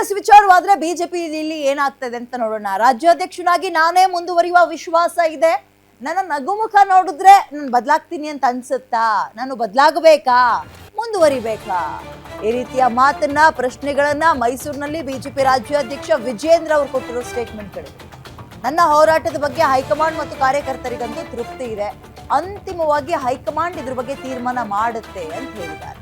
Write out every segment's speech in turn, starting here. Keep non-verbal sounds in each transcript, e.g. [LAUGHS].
JDS ವಿಚಾರವಾದ್ರೆ BJP ಇಲ್ಲಿ ಏನಾಗ್ತದೆ ಅಂತ ನೋಡೋಣ. ರಾಜ್ಯಾಧ್ಯಕ್ಷನಾಗಿ ನಾನೇ ಮುಂದುವರಿಯುವ ವಿಶ್ವಾಸ ಇದೆ. ನನ್ನ ನಗುಮುಖ ನೋಡಿದ್ರೆ ನಾನು ಬದಲಾಗ್ತೀನಿ ಅಂತ ಅನ್ಸುತ್ತಾ? ನಾನು ಬದಲಾಗಬೇಕಾ? ಮುಂದುವರಿಬೇಕಾ? ಈ ರೀತಿಯ ಮಾತನ್ನ, ಪ್ರಶ್ನೆಗಳನ್ನ ಮೈಸೂರಿನಲ್ಲಿ ಬಿಜೆಪಿ ರಾಜ್ಯಾಧ್ಯಕ್ಷ ವಿಜೇಂದ್ರ ಅವರು ಕೊಟ್ಟಿರೋ ಸ್ಟೇಟ್ಮೆಂಟ್ಗಳು ನನ್ನ ಹೋರಾಟದ ಬಗ್ಗೆ ಹೈಕಮಾಂಡ್ ಮತ್ತು ಕಾರ್ಯಕರ್ತರಿಗಂತೂ ತೃಪ್ತಿ ಇದೆ. ಅಂತಿಮವಾಗಿ ಹೈಕಮಾಂಡ್ ಇದ್ರ ಬಗ್ಗೆ ತೀರ್ಮಾನ ಮಾಡುತ್ತೆ ಅಂತ ಹೇಳಿದ್ದಾರೆ.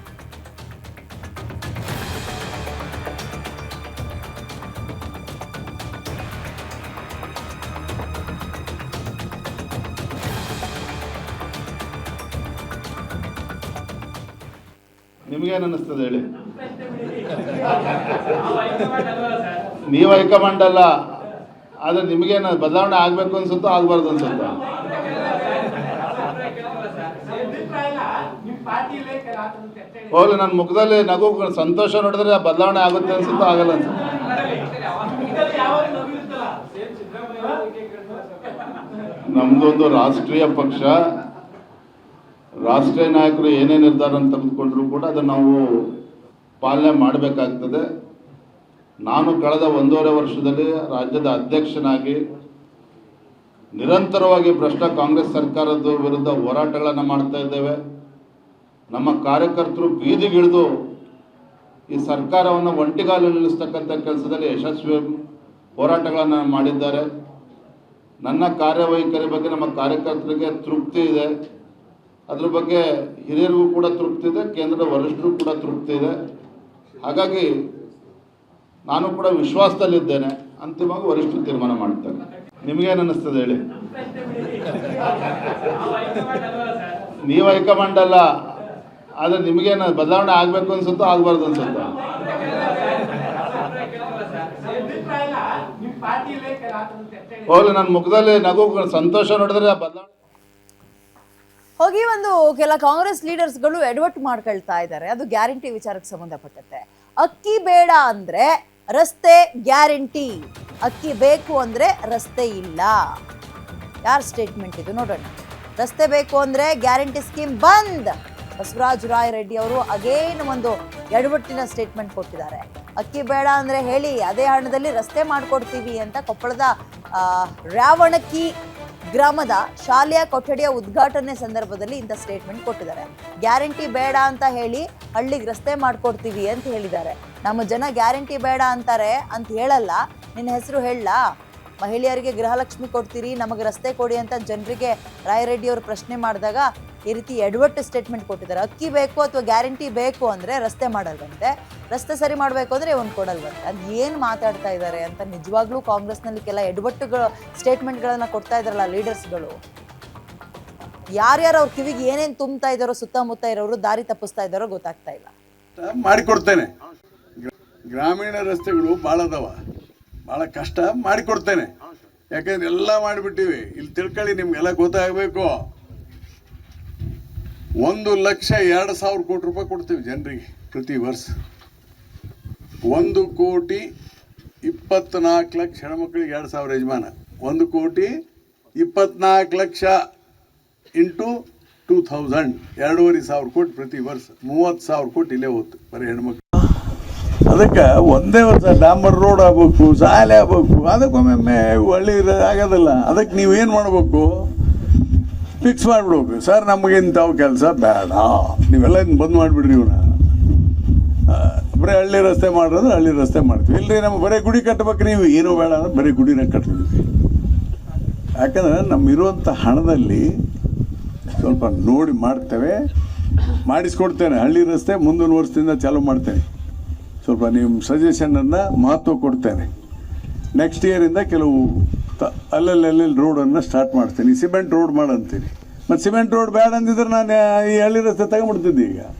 ನಿಮಗೇನು ಅನ್ನಿಸ್ತದೆ ಹೇಳಿ? [LAUGHS] ನೀವು ಹೈಕಮಾಂಡ್ ಅಲ್ಲ ಆದರೆ ನಿಮಗೇನು ಬದಲಾವಣೆ ಆಗಬೇಕು ಅನ್ಸುತ್ತೋ ಆಗಬಾರ್ದು ಅನ್ಸುತ್ತೋ? ಹೋಗ್ಲಿ ನನ್ನ ಮುಖದಲ್ಲಿ ನಗು ಸಂತೋಷ ನೋಡಿದ್ರೆ ಬದಲಾವಣೆ ಆಗುತ್ತೆ ಅನ್ಸುತ್ತೋ ಆಗಲ್ಲ ಅನ್ಸುತ್ತೆ? ನಮ್ದೊಂದು ರಾಷ್ಟ್ರೀಯ ಪಕ್ಷ ರಾಷ್ಟ್ರೀಯ ನಾಯಕರು ಏನೇ ನಿರ್ಧಾರ ತೆಗೆದುಕೊಂಡ್ರು ಕೂಡ ಅದನ್ನು ನಾವು ಪಾಲನೆ ಮಾಡಬೇಕಾಗ್ತದೆ. ನಾನು ಕಳೆದ ಒಂದೂವರೆ ವರ್ಷದಲ್ಲಿ ರಾಜ್ಯದ ಅಧ್ಯಕ್ಷನಾಗಿ ನಿರಂತರವಾಗಿ ಭ್ರಷ್ಟ ಕಾಂಗ್ರೆಸ್ ಸರ್ಕಾರದ ವಿರುದ್ಧ ಹೋರಾಟಗಳನ್ನು ಮಾಡ್ತಾ ಇದ್ದೇವೆ. ನಮ್ಮ ಕಾರ್ಯಕರ್ತರು ಬೀದಿಗಿಳಿದು ಈ ಸರ್ಕಾರವನ್ನು ಒಂಟಿಗಾಲು ನಿಲ್ಲಿಸ್ತಕ್ಕಂಥ ಕೆಲಸದಲ್ಲಿ ಯಶಸ್ವಿ ಹೋರಾಟಗಳನ್ನು ಮಾಡಿದ್ದಾರೆ. ನನ್ನ ಕಾರ್ಯವೈಖರಿ ಬಗ್ಗೆ ನಮ್ಮ ಕಾರ್ಯಕರ್ತರಿಗೆ ತೃಪ್ತಿ ಇದೆ. ಅದ್ರ ಬಗ್ಗೆ ಹಿರಿಯರಿಗೂ ಕೂಡ ತೃಪ್ತಿ ಇದೆ ಕೇಂದ್ರದ ವರಿಷ್ಠರು ಕೂಡ ತೃಪ್ತಿ ಇದೆ ಹಾಗಾಗಿ ನಾನು ಕೂಡ ವಿಶ್ವಾಸದಲ್ಲಿದ್ದೇನೆ ಅಂತಿಮವಾಗಿ ವರಿಷ್ಠರು ತೀರ್ಮಾನ ಮಾಡ್ತಾರೆ. ನಿಮಗೇನು ಅನ್ನಿಸ್ತದೆ ಹೇಳಿ? ನೀವು ಹೈಕಮಾಂಡ್ ಅಲ್ಲ ಆದರೆ ನಿಮಗೇನು ಬದಲಾವಣೆ ಆಗಬೇಕು ಅನ್ಸುತ್ತೋ ಆಗಬಾರ್ದು ಅನ್ಸುತ್ತೋ? ಹೋಗ್ಲಿ ನನ್ನ ಮುಖದಲ್ಲಿ ನಗು ಸಂತೋಷ ನೋಡಿದ್ರೆ ಬದಲಾವಣೆ ಹೋಗಿ ಒಂದು ಕೆಲ ಕಾಂಗ್ರೆಸ್ ಲೀಡರ್ಸ್ಗಳು ಎಡವಟ್ಟು ಮಾಡ್ಕೊಳ್ತಾ ಇದ್ದಾರೆ. ಅದು ಗ್ಯಾರಂಟಿ ವಿಚಾರಕ್ಕೆ ಸಂಬಂಧಪಟ್ಟಂತೆ. ಅಕ್ಕಿ ಬೇಡ ಅಂದ್ರೆ ರಸ್ತೆ ಗ್ಯಾರಂಟಿ. ಅಕ್ಕಿ ಬೇಕು ಅಂದ್ರೆ ರಸ್ತೆ ಇಲ್ಲ. ಯಾರ ಸ್ಟೇಟ್ಮೆಂಟ್ ಇದು? ನೋಡೋಣ. ರಸ್ತೆ ಬೇಕು ಅಂದ್ರೆ ಗ್ಯಾರಂಟಿ ಸ್ಕೀಮ್ ಬಂದ್. ಬಸವರಾಜ ರಾಯ್ ರೆಡ್ಡಿ ಅವರು ಅಗೇನ್ ಒಂದು ಎಡವಟ್ಟಿನ ಸ್ಟೇಟ್ಮೆಂಟ್ ಕೊಟ್ಟಿದ್ದಾರೆ. ಅಕ್ಕಿ ಬೇಡ ಅಂದ್ರೆ ಹೇಳಿ, ಅದೇ ಹಣದಲ್ಲಿ ರಸ್ತೆ ಮಾಡಿಕೊಡ್ತೀವಿ ಅಂತ ಕೊಪ್ಪಳದ ರಾವಣಕ್ಕಿ ರಾವಣಕಿ ಗ್ರಾಮದ ಶಾಲೆಯ ಕೊಠಡಿಯ ಉದ್ಘಾಟನೆ ಸಂದರ್ಭದಲ್ಲಿ ಇಂಥ ಸ್ಟೇಟ್ಮೆಂಟ್ ಕೊಟ್ಟಿದ್ದಾರೆ. ಗ್ಯಾರಂಟಿ ಬೇಡ ಅಂತ ಹೇಳಿ ಹಳ್ಳಿಗೆ ರಸ್ತೆ ಮಾಡ್ಕೊಡ್ತೀವಿ ಅಂತ ಹೇಳಿದ್ದಾರೆ. ನಮ್ಮ ಜನ ಗ್ಯಾರಂಟಿ ಬೇಡ ಅಂತಾರೆ ಅಂತ ಹೇಳಲ್ಲ. ನಿನ್ನ ಹೆಸರು ಹೇಳಲಾ? ಮಹಿಳೆಯರಿಗೆ ಗೃಹಲಕ್ಷ್ಮಿ ಕೊಡ್ತೀರಿ, ನಮಗೆ ರಸ್ತೆ ಕೊಡಿ ಅಂತ ಜನರಿಗೆ ರಾಯರೆಡ್ಡಿ ಅವರು ಪ್ರಶ್ನೆ ಮಾಡಿದಾಗ ಈ ರೀತಿ ಎಡವಟ್ಟು ಸ್ಟೇಟ್ಮೆಂಟ್ ಕೊಟ್ಟಿದ್ದಾರೆ. ಅಕ್ಕಿ ಬೇಕು ಅಥವಾ ಗ್ಯಾರಂಟಿ ಬೇಕು ಅಂದರೆ ರಸ್ತೆ ಮಾಡಲ್ವಂತೆ. ರಸ್ತೆ ಸರಿ ಮಾಡಬೇಕು ಅಂದರೆ ಒಂದು ಕೊಡಲ್ವಂತೆ. ಅದು ಏನು ಮಾತಾಡ್ತಾ ಇದ್ದಾರೆ ಅಂತ ನಿಜವಾಗ್ಲೂ ಕಾಂಗ್ರೆಸ್ನಲ್ಲಿ ಕೆಲ ಎಡ್ವರ್ಟ್ಗಳು ಸ್ಟೇಟ್ಮೆಂಟ್ಗಳನ್ನು ಕೊಡ್ತಾ ಇದ್ದಾರಲ್ಲ ಲೀಡರ್ಸ್ಗಳು ಯಾರ್ಯಾರು ಅವ್ರ ಕಿವಿಗೆ ಏನೇನು ತುಂಬ್ತಾ ಇದ್ದಾರೋ ಸುತ್ತಮುತ್ತ ಇರೋರು ದಾರಿ ತಪ್ಪಿಸ್ತಾ ಇದ್ದಾರೋ ಗೊತ್ತಾಗ್ತಾ ಇಲ್ಲ. ಮಾಡಿಕೊಡ್ತೇನೆ. ಗ್ರ- ಗ್ರಾಮೀಣ ರಸ್ತೆಗಳು ಭಾಳ ಅದಾವ. ಭಾಳ ಕಷ್ಟ, ಮಾಡಿಕೊಡ್ತೇನೆ. ಯಾಕಂದ್ರೆ ಎಲ್ಲ ಮಾಡಿಬಿಟ್ಟಿವಿ. ಇಲ್ಲಿ ತಿಳ್ಕೊಳ್ಳಿ, ನಿಮ್ಗೆಲ್ಲ ಗೊತ್ತಾಗಬೇಕು. ಒಂದು ಲಕ್ಷ ಎರಡು ಸಾವಿರ ಕೋಟಿ ರೂಪಾಯಿ ಕೊಡ್ತೀವಿ ಜನರಿಗೆ ಪ್ರತಿ ವರ್ಷ. ಒಂದು ಕೋಟಿ ಇಪ್ಪತ್ನಾಲ್ಕು ಲಕ್ಷ ಹೆಣ್ಮಕ್ಳಿಗೆ ಎರಡು ಸಾವಿರ ಯಜಮಾನ. ಒಂದು ಕೋಟಿ ಇಪ್ಪತ್ನಾಲ್ಕು ಲಕ್ಷ ಇಂಟು ಟೂ ಥೌಸಂಡ್ ಎರಡೂವರೆ ಸಾವಿರ ಕೋಟಿ ಪ್ರತಿ ವರ್ಷ. ಮೂವತ್ತು ಸಾವಿರ ಕೋಟಿ ಇಲ್ಲೇ ಹೋಯ್ತು ಬರೀ ಹೆಣ್ಮಕ್ಳು. ಅದಕ್ಕೆ ಒಂದೇ ವರ್ಷ ಡಾಂಬರ್ ರೋಡ್ ಆಗ್ಬೇಕು, ಶಾಲೆ ಆಗ್ಬೇಕು ಅದಕ್ಕೊಮ್ಮೆ ಒಳ್ಳೆ ಆಗೋದಿಲ್ಲ. ಅದಕ್ಕೆ ನೀವೇನು ಮಾಡ್ಬೇಕು? ಫಿಕ್ಸ್ ಮಾಡಿಬಿಡ್ಬೇಕು ಸರ್ ನಮಗೆ ಇಂಥವು ಕೆಲಸ ಬೇಡ. ನೀವೆಲ್ಲ ಇನ್ನು ಬಂದ್ ಮಾಡಿಬಿಡ್ರಿ ಇವನ. ಬರೀ ಹಳ್ಳಿ ರಸ್ತೆ ಮಾಡಿದ್ರೆ ಹಳ್ಳಿ ರಸ್ತೆ ಮಾಡ್ತೀವಿ. ಇಲ್ಲರಿ ನಮ್ಮ ಬರೀ ಗುಡಿ ಕಟ್ಬೇಕು ನೀವು. ಏನೂ ಬೇಡ ಅಂದ್ರೆ ಬರೀ ಗುಡಿನ ಕಟ್ಬಿಡ್ತೀವಿ. ಯಾಕಂದ್ರೆ ನಮ್ಮಿರುವಂಥ ಹಣದಲ್ಲಿ ಸ್ವಲ್ಪ ನೋಡಿ ಮಾಡ್ತೇವೆ. ಮಾಡಿಸ್ಕೊಡ್ತೇನೆ. ಹಳ್ಳಿ ರಸ್ತೆ ಮುಂದಿನ ವರ್ಷದಿಂದ ಚಾಲೂ ಮಾಡ್ತೇನೆ. ಸ್ವಲ್ಪ ನಿಮ್ಮ ಸಜೆಷನನ್ನು ಮಹತ್ವ ಕೊಡ್ತೇನೆ. ನೆಕ್ಸ್ಟ್ ಇಯರಿಂದ ಕೆಲವು ತ ಅಲ್ಲಲ್ಲಿ ರೋಡನ್ನು ಸ್ಟಾರ್ಟ್ ಮಾಡ್ತೀನಿ. ಸಿಮೆಂಟ್ ರೋಡ್ ಮಾಡಂತೀನಿ. ಮತ್ತು ಸಿಮೆಂಟ್ ರೋಡ್ ಬೇಡ ಅಂದಿದ್ರೆ ನಾನು ಈ ಹಳ್ಳಿ ರಸ್ತೆ ತಗೊಂಡ್ಬಿಡ್ತಿದ್ದೆ ಈಗ.